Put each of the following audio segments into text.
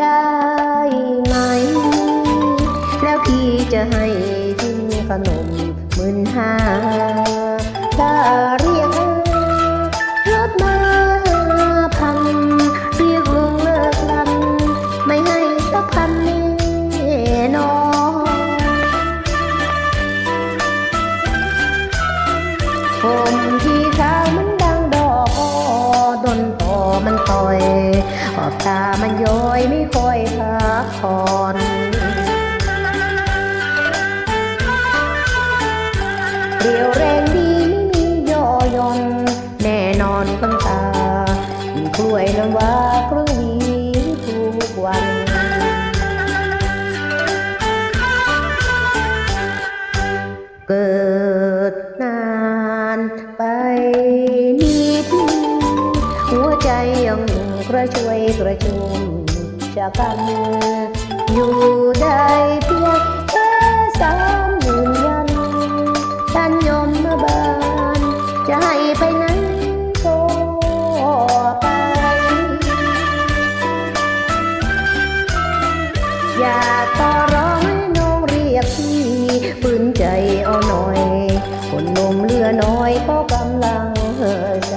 ได้ไหม แล้วพี่จะให้กินขนมหมื่นห้าถ้าเรียกรถมาพันเรียกลุงเลิกลัน ไม่ให้สักพันแน่นอนผมที่เท้ามันดังดอกดนต มันต่อยขอบตามันย้อยไม่ค่อยพักผ่อนเรียวแรงดีไม่มีย่อยนแน่นอนคนตากินกล้วยน้ำว้าครึ่งวีทุกวันเกิดน้า กระชวยกระชุมจากกันอยู่ได้เพียงแค่สามหมื่นวันท่านยมมาบานจะให้ไปไหนก็ไป อยากต่อร้องน้องเรียกพี่ปืนใจเอาหน่อย คนหนุ่มเหลือน้อยก็กำลังเห่อใจ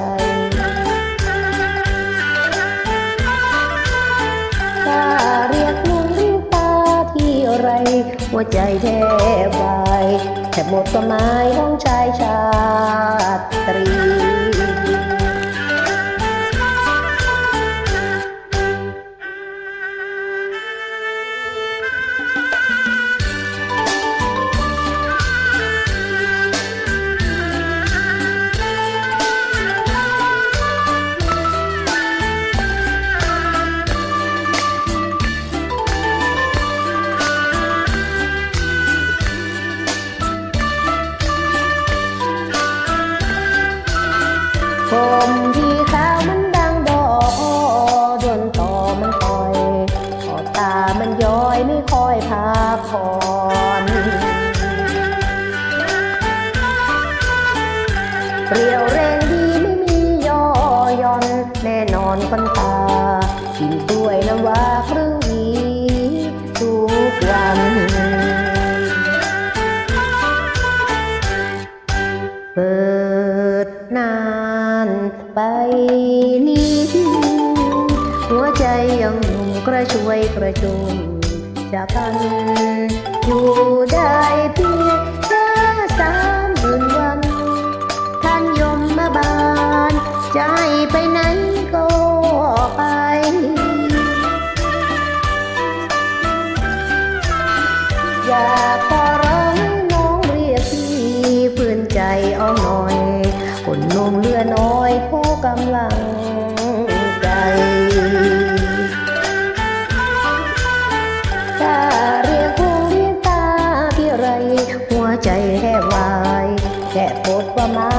ไร หัวใจแทบวายแทบหมดสมัยน้องชายชาตรี อนคนตากินกล้วยน้ำว้าครึ่งหวีทุกวันเปิดนานไปนิดหัวใจยังหนุ่มกระชวยกระจุมจากกันอยู่ได้เพียง ฝืนใจเอาหน่อยคนลงเรือน้อยผู้กำลังใจถ้าเรียกหูเรียกตาพี่ไร หัวใจแทบวายแค่ปดว่าไม้